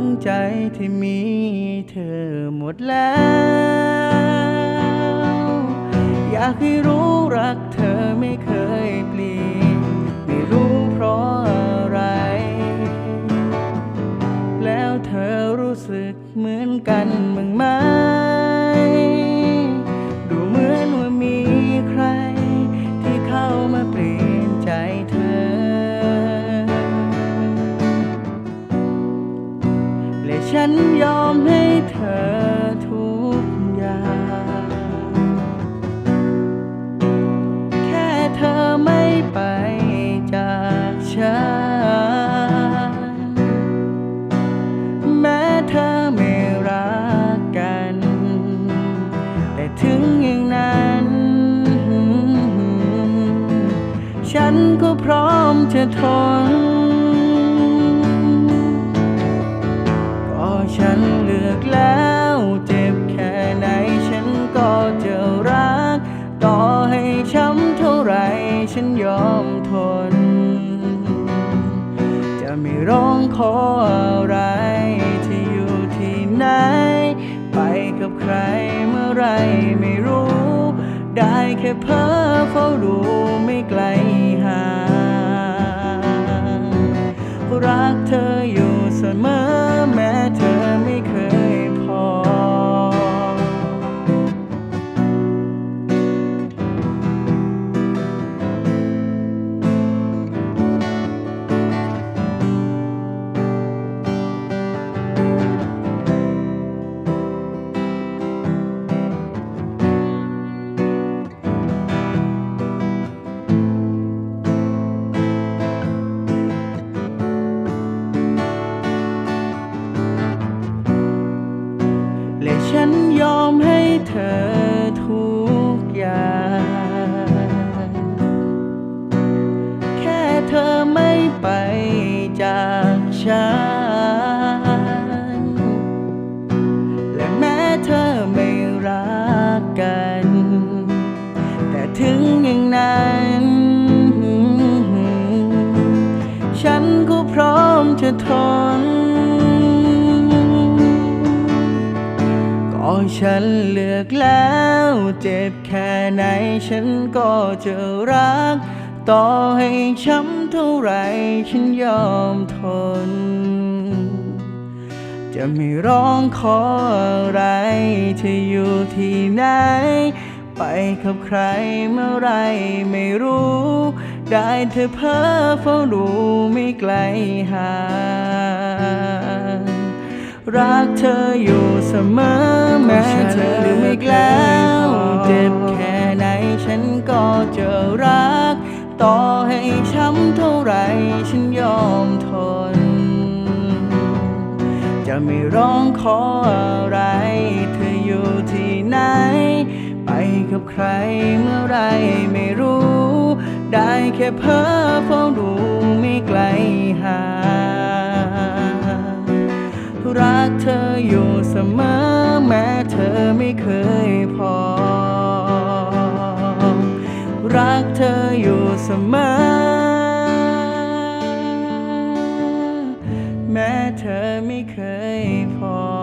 งใจที่มีเธอหมดแล้ว อยากให้รู้รักเธอไม่เคยเปลี่ยนไม่รู้เพราะอะไร แล้วเธอรู้สึกเหมือนกันบ้างไหม ยอมให้เธอทุกอย่าง แค่เธอไม่ไปจากฉัน แม้เธอไม่รักกัน แต่ถึงอย่างนั้น ฉันก็พร้อมจะทน ฉันเลือกแล้วเจ็บแค่ไหนฉันก็จะรัก ต่อให้ช้ำเท่าไรฉันยอมทน จะไม่ร้องขออะไรที่อยู่ที่ไหน ไปกับใครเมื่อไรไม่รู้ ได้แค่เพ้อเฝ้าดูไม่ไกล เธอทุกอย่าง แค่เธอไม่ไปจากฉัน และแม้เธอไม่รักกัน แต่ถึงอย่างนั้น ฉันก็พร้อมจะทน ฉันเลือกแล้ว เจ็บแค่ไหนฉันก็จะรัก ต่อให้ช้ำเท่าไรฉันยอมทน จะไม่ร้องขออะไรเธอยู่ที่ไหน ไปกับใครเมื่อไรไม่รู้ ได้เธอเพ้อเฝ้าดูไม่ไกลห่าง รักเธออยู่เสมอแม้เธอไม่แกล้วเจ็บแค่ไหนฉันก็จะรัก ต่อให้ช้ำเท่าไรฉันยอมทน จะไม่ร้องขออะไร เธออยู่ที่ไหน ไปกับใครเมื่อไรไม่รู้ ได้แค่เพ้อเฝ้าดูไม่ไกลห่า กเธออยู่เสมอ แม้เธอไม่เคยพอ รักเธออยู่เสมอ แม้เธอไม่เคยพอ